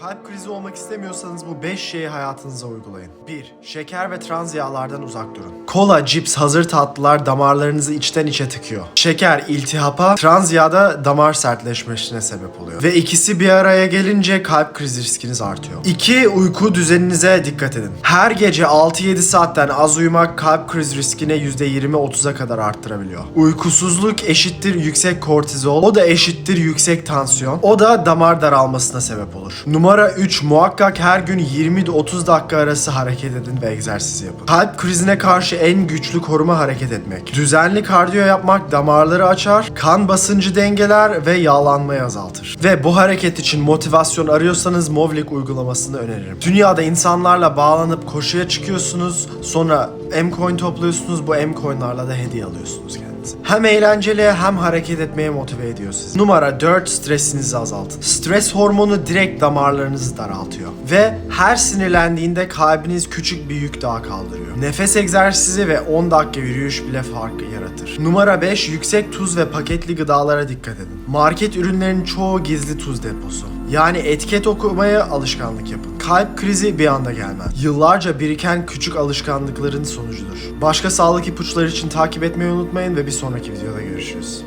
Kalp krizi olmak istemiyorsanız bu 5 şeyi hayatınıza uygulayın. 1. Şeker ve trans yağlardan uzak durun. Kola, cips, hazır tatlılar damarlarınızı içten içe tıkıyor. Şeker iltihapa, trans yağda damar sertleşmesine sebep oluyor. Ve ikisi bir araya gelince kalp krizi riskiniz artıyor. 2. Uyku düzeninize dikkat edin. Her gece 6-7 saatten az uyumak kalp krizi riskine %20-30'a kadar arttırabiliyor. Uykusuzluk eşittir yüksek kortizol, o da eşittir yüksek tansiyon, o da damar daralmasına sebep olur. Numara 3 muhakkak her gün 20-30 dakika arası hareket edin ve egzersiz yapın. Kalp krizine karşı en güçlü koruma hareket etmek. Düzenli kardiyo yapmak damarları açar, kan basıncı dengeler ve yağlanmayı azaltır. Ve bu hareket için motivasyon arıyorsanız Movlik uygulamasını öneririm. Dünyada insanlarla bağlanıp koşuya çıkıyorsunuz, sonra M-Coin topluyorsunuz, bu M-Coin'larla da hediye alıyorsunuz kendinize. Hem eğlenceli hem hareket etmeye motive ediyor sizi. Numara 4 stresinizi azaltın. Stres hormonu direkt damarlarınızı daraltıyor. Ve her sinirlendiğinde kalbiniz küçük bir yük daha kaldırıyor. Nefes egzersizi ve 10 dakika yürüyüş bile farkı yaratır. Numara 5 yüksek tuz ve paketli gıdalara dikkat edin. Market ürünlerinin çoğu gizli tuz deposu. Yani etiket okumaya alışkanlık yapın. Kalp krizi bir anda gelmez. Yıllarca biriken küçük alışkanlıkların sonucudur. Başka sağlık ipuçları için takip etmeyi unutmayın ve bir sonraki videoda görüşürüz.